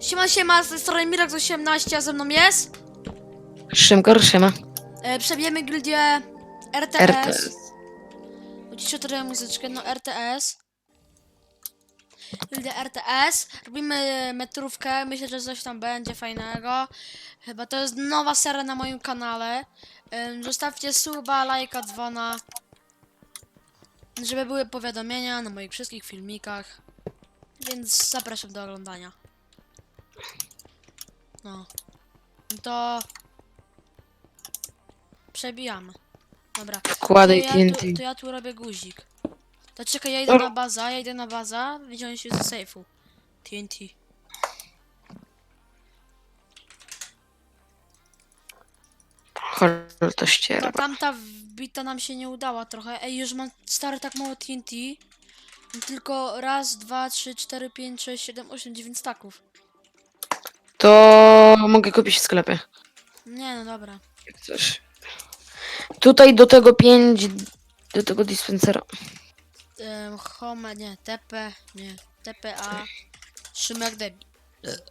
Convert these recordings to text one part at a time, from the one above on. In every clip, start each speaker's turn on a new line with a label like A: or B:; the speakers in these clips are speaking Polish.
A: Siema, siema, z tej strony Mirax 18, a ze mną jest.
B: Szymko, Szyma.
A: E, przebijemy gildię RTS.
B: RTS.
A: Uciszę trochę muzyczkę, no RTS. Gildia RTS. Robimy metrówkę, myślę, że coś tam będzie fajnego. Chyba to jest nowa seria na moim kanale. Em, Zostawcie suba, lajka, dzwona. Żeby były powiadomienia na moich wszystkich filmikach. Więc zapraszam do oglądania. No. To... Przebijamy. Dobra. To
B: Wkładaj
A: ja,
B: TNT.
A: tu, to ja tu robię guzik. To czekaj, ja idę na baza, ja idę na baza, wziąć się ze sejfu. TNT.
B: Chodź to
A: Ta,
B: ścierba.
A: tamta wbita nam się nie udała trochę. Ej, już mam stary tak mało TNT. Mam tylko raz, dwa, trzy, cztery, pięć, sześć, siedem, osiem, dziewięć staków.
B: To mogę kupić w sklepie.
A: Nie, no dobra.
B: Jak chcesz. Tutaj do tego 5, do tego dispensera.
A: Um, home, nie, TP, nie, TPA. Szymek debil.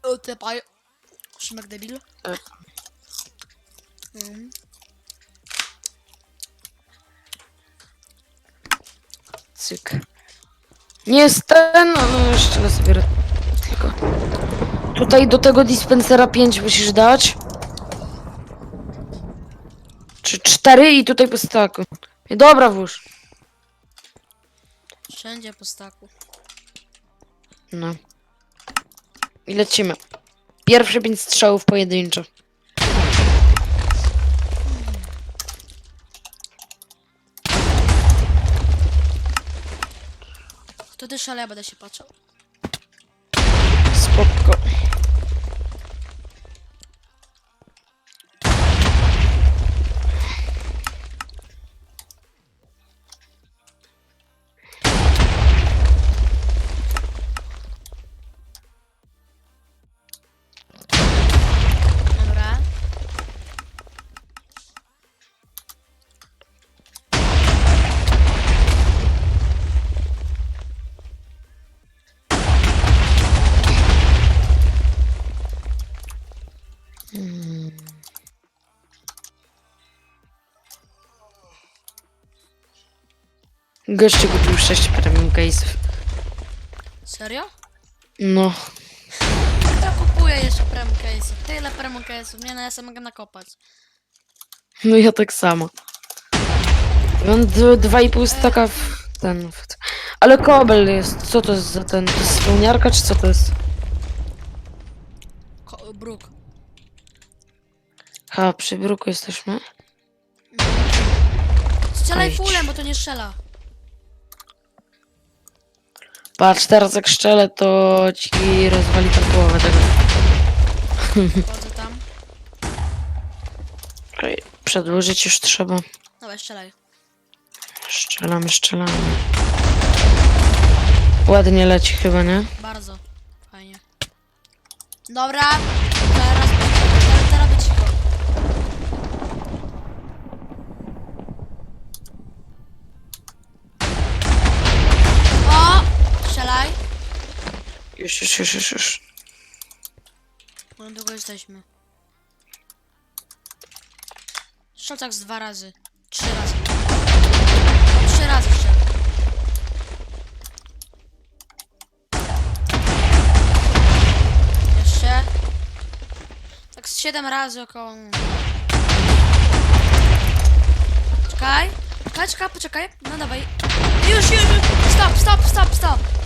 A: O, TPA. Szymek debil.
B: Tak.
A: Mm.
B: Cyk. Nie jest ten, ale jeszcze raz sobie tylko. Tutaj do tego dispensera 5 musisz dać. Czy 4 i tutaj po staku. Dobra, włóż.
A: Wszędzie po staku.
B: No. I lecimy. Pierwsze 5 strzałów pojedynczo.
A: To ale ja będę się patrzał.
B: Spoko. Goście kupił 6 premium case'ów.
A: Serio?
B: No.
A: Kto kupuje jeszcze prem case'ów? Tyle prem case'ów. Nie no, ja sobie mogę nakopać.
B: No ja tak samo. Mam d- dwa i pół staka w ten. W... Ale kobel jest. Co to jest za ten? To jest spełniarka, czy co to jest?
A: Ko bruk.
B: Ha, przy bruku jesteśmy.
A: Strzelaj fulem, bo to nie strzela.
B: Patrz, teraz jak szczelę, to ci rozwali tam połowę tego.
A: Wchodzę tam.
B: Ej, Przedłużyć już trzeba.
A: Dobra, strzelaj.
B: Strzelamy, strzelamy. Ładnie leci chyba, nie?
A: Bardzo. Fajnie. Dobra.
B: Już, już, już, już, już.
A: No długo jesteśmy. Strzel tak z dwa razy. Trzy razy. Trzy razy strzel. Jeszcze. Tak z siedem razy około. Czekaj. Czekaj, czekaj, poczekaj. No dawaj. Już, już, już. Stop, stop, stop, stop.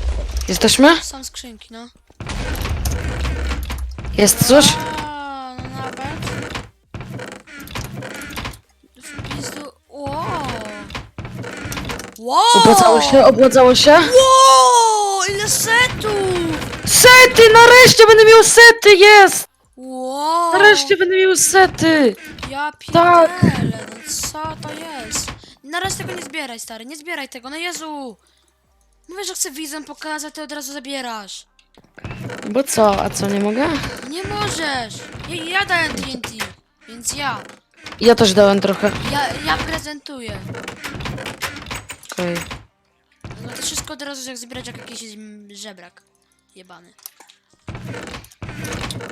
B: Jesteśmy?
A: Są skrzynki, no.
B: Jest coś?
A: A, no nawet. W pizdu... Wow. Wow!
B: Opłacało się, opłacało się?
A: Wow! Ile setów!
B: Sety! Nareszcie będę miał sety! Jest!
A: Wow!
B: Nareszcie będę miał sety!
A: Ja
B: Tak.
A: pierdolę, no co to jest? Na raz tego nie zbieraj, stary, nie zbieraj tego, no Jezu! Mówię, że chcę widzom pokazać, ty od razu zabierasz.
B: Bo co? A co, nie mogę?
A: Nie możesz! Ja, ja dałem TNT, więc ja.
B: Ja też dałem trochę.
A: Ja, ja prezentuję.
B: Okej.
A: No to wszystko od razu jak zbierać jak jakiś mm, żebrak. Jebany.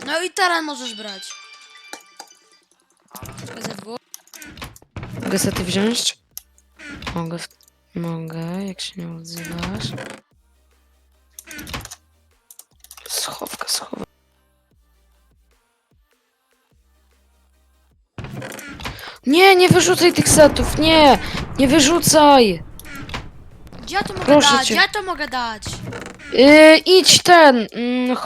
A: No i teraz możesz brać.
B: Mogę sety wziąć? Mogę. Mogę, jak się nie odzywasz. Schowka, schowka. Nie, nie wyrzucaj tych setów, nie! Nie wyrzucaj!
A: Gdzie ja to mogę
B: Proszę
A: dać?
B: cię.
A: Gdzie ja to mogę dać?
B: Yy, idź ten, mm.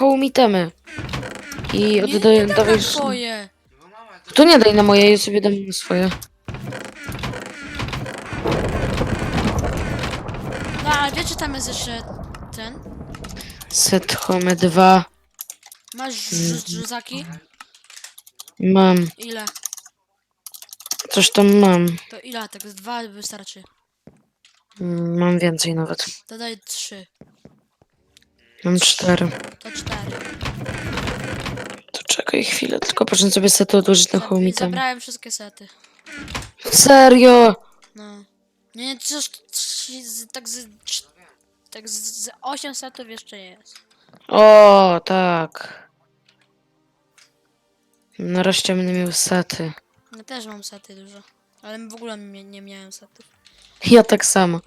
B: I
A: Nie, nie
B: dawaj.
A: dawaj twoje.
B: To nie daj na moje, ja sobie dam na swoje.
A: Ale wiecie, tam jest jeszcze ten?
B: Set home 2.
A: Masz
B: Mhm.
A: rzu- rzucaki?
B: Mam.
A: Ile?
B: Coś tam mam.
A: To ile? Tak z dwa wystarczy.
B: Mm, Mam więcej nawet.
A: To daj trzy.
B: Mam cztery.
A: To cztery.
B: To czekaj chwilę, tylko proszę sobie sety odłożyć na
A: Zab-
B: home itemy.
A: Zabrałem wszystkie sety.
B: Serio?
A: No. Nie, nie, coś, coś tak z... cz- Tak z, z 8 setów jeszcze jest.
B: O, tak. Nareszcie będę miał sety.
A: Ja też mam sety dużo. Ale w ogóle nie, nie miałem setów.
B: Ja tak samo.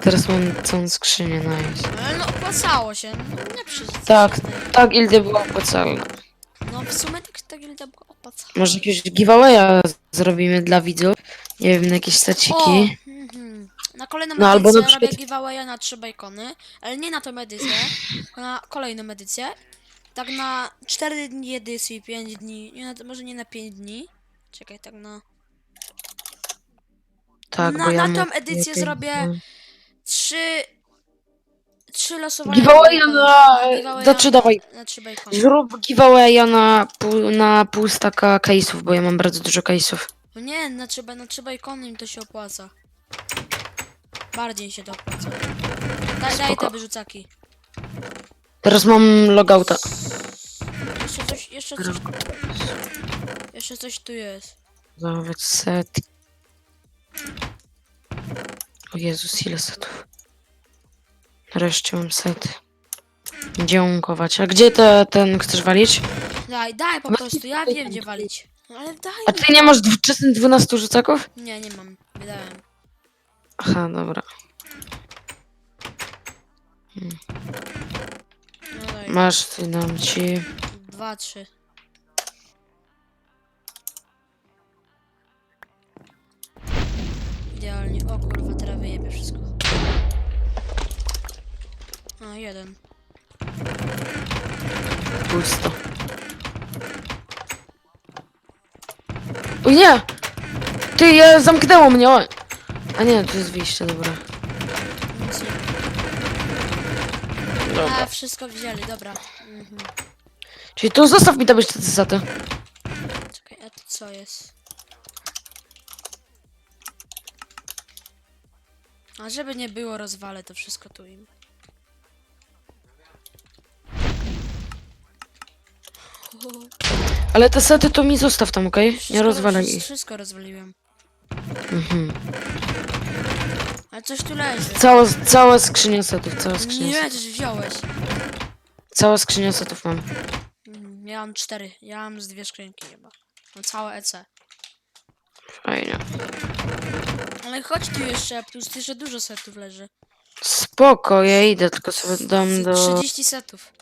B: Teraz mam całą skrzynię, nice.
A: Ale no opłacało się. No, nie.
B: Tak,
A: przyznaję.
B: ta gildia była opłacalna.
A: No w sumie tak, ta gilda była opłacalna.
B: Może jakiegoś giveawaya zrobimy dla widzów? Nie wiem, na jakieś
A: O! Na kolejną
B: No, albo
A: edycję
B: na przykład-
A: robię giveawaya na trzy bajkony, ale nie na tą edycję, tylko na kolejną edycję. Tak na 4 dni edycji, 5 dni, nie, na, może nie na 5 dni. Czekaj, tak na
B: Tak,
A: Na-
B: bo ja
A: na tą edycję zrobię- 3 3 losowania
B: Giveawaya
A: bajkony.
B: na...
A: giveawaya
B: Znaczy dawaj,
A: na 3 bajkony.
B: zrób giveawaya na pół, na pół staka case'ów, bo ja mam bardzo dużo case'ów.
A: No nie, na 3, na 3 bajkony mi to się opłaca. Bardziej się to opłaca. Daj, daj
B: Spoko.
A: te wyrzucaki.
B: Teraz mam logouta.
A: Jeszcze coś, jeszcze coś. Jeszcze coś tu jest.
B: Nawet set. O Jezus, ile setów. Nareszcie mam sety. Dziękować. A gdzie te, ten chcesz walić?
A: Daj, daj po prostu, ja wiem gdzie walić. Ale daj.
B: A ty nie masz dw- czasem 12 rzucaków?
A: Nie, nie mam. Wydałem.
B: Aha, dobra.
A: No daj.
B: Masz, ty dam ci.
A: Dwa, trzy. Idealnie. O kurwa, teraz wyjebie wszystko. A, jeden.
B: Pusto. O nie! Ty, ja zamknęło mnie, o! A nie, to jest wyjście, dobra.
A: Nic nie.
B: Dobra.
A: A, wszystko wzięli, dobra. Mhm.
B: Czyli to zostaw mi tam jeszcze te sety.
A: Czekaj, a to co jest? A żeby nie było, rozwalę to wszystko tu im.
B: Ale te sety to mi zostaw tam, okej? Nie
A: Wszystko-
B: rozwalaj ich.
A: Wszystko rozwaliłem. Ale coś tu leży.
B: Cała, cała skrzynia setów, cała skrzynia
A: Nie,
B: setów.
A: coś wziąłeś.
B: Cała skrzynia setów mam.
A: Mm, Ja mam cztery. Ja mam z dwie skrzynki chyba. Mam całe EC.
B: Fajnie.
A: Ale chodź tu jeszcze, tu jest jeszcze dużo setów leży.
B: Spoko, ja idę, tylko sobie dam do...
A: 30 setów.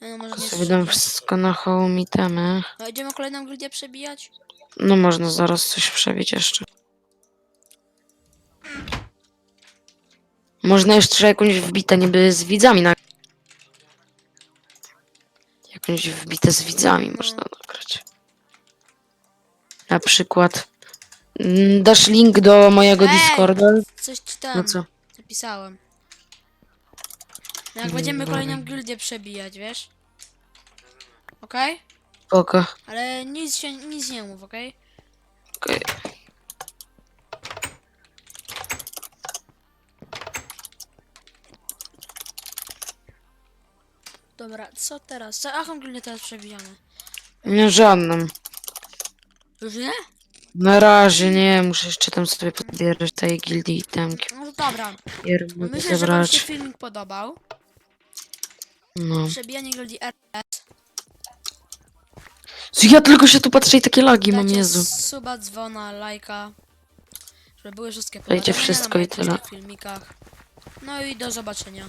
A: No, może
B: Tylko
A: nie
B: sobie dam
A: 30.
B: wszystko na home itemy.
A: No, idziemy kolejną gildię przebijać?
B: No można zaraz coś przebić jeszcze. Można jeszcze jakąś wbitę niby z widzami na... Jakąś wbitę z widzami można nagrać. Na przykład... mm, Dasz link do mojego
A: Ej!
B: Discorda?
A: Coś ci tam
B: No co?
A: napisałem. Jak
B: Mm,
A: będziemy kolejną gildię przebijać, wiesz? Okej?
B: Spoko.
A: Ale nic się, nic nie mów, okej?
B: Okej.
A: Dobra, co teraz? Co, jaką gildię teraz przebijamy?
B: Nie żadną.
A: Już nie?
B: Na razie nie, muszę jeszcze tam sobie podbierać tej gildii itemki.
A: No to dobra. No
B: mogę
A: myślę, że wam się filmik podobał.
B: No.
A: Przebijanie gildii RS.
B: Ja tylko się tu patrzę i takie lagi mam,
A: Dajcie
B: Jezu.
A: suba, dzwona, lajka. Żeby były wszystkie
B: Dajcie
A: powiadomienia
B: wszystko i
A: moich
B: tyle.
A: późnych filmikach. No i do zobaczenia.